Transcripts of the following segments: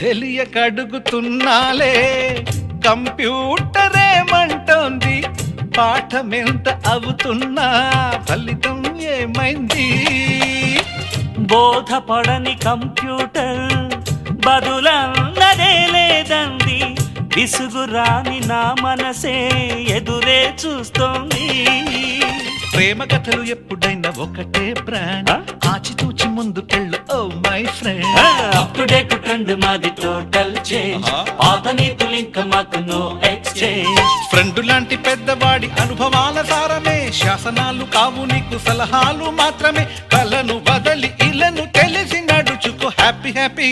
తెలియకడుగుతున్నాలే. Computer ఏమంటోంది పాఠమెంత అవుతున్నా ఫలితం ఏమైంది? బోధపడని కంప్యూటర్ బదులన్నదే లేదంది. విసుగురాని నా మనసే ఎదురే చూస్తోంది. ప్రేమ కథలు ఎప్పుడైనా ఒకటే బ్రాండ్? ఆచితూచి ముందుకెళ్ళు ఓ my friend. Up to date trend మాది టోటల్ చేంజ్. పాత నీతులు ఇంకా మాకు నో ఎక్స్చేంజ్ ఫ్రెండ్ లాంటి పెద్దవాడి అనుభవాల సారమే. శాసనాలు కావు నీకు సలహాలు మాత్రమే. కలను వదలి ఇలను తెలిసి నడుచుకో హ్యాపీ హ్యాపీ.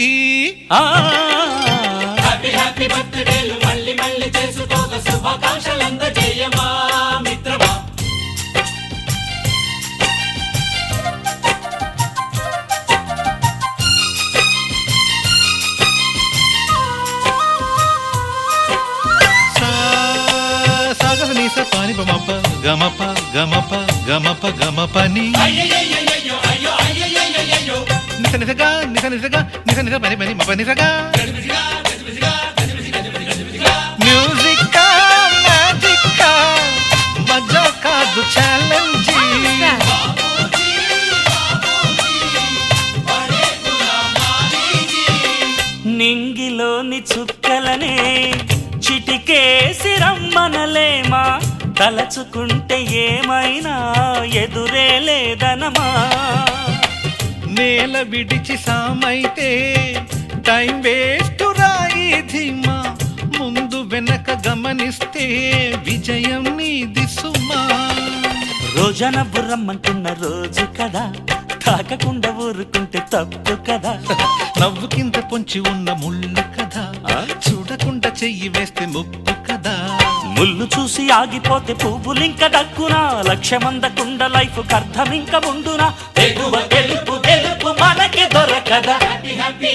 హ్యాపీ హ్యాపీ బర్త్డేలు మళ్ళీ మళ్ళీ చేసుకోక. శుభాకాంక్షలు అందజేయమా గమప గమప గమప గమపని నిస నిసగా నిస నిసగా నిస నిస పని పని మప నిసగా. మ్యూజిక్ మ్యాజిక్ మజా కాదు ఛాలెంజ్ నింగిలోని చుక్కలనే చిటికేసి రమ్మనలేమా తలచుకుంటే ఏమైనా ఎదురే లేదనమా? నేల విడిచి సామైతే టైం వేస్ట్ రాయి ధీమా. ముందు వెనక గమనిస్తే విజయం నీది సుమా. రోజన బుర్రమ్మంటున్న రోజు కదా తాకకుండా ఊరుకుంటే తప్పు కదా. నవ్వుకింత పొంచి ఉన్న ముళ్ళు కదా? చూడకుండా చెయ్యి వేస్తే ముప్పు కదా ముళ్ళు చూసి ఆగిపోతే పువ్వులింక దక్కునా? లక్ష్యమందకుండా లైఫ్ అర్థం ఇంక ఉండునా? తెగువ తెలుపు తెలుపు మనకి దొరకదా? హ్యాపీ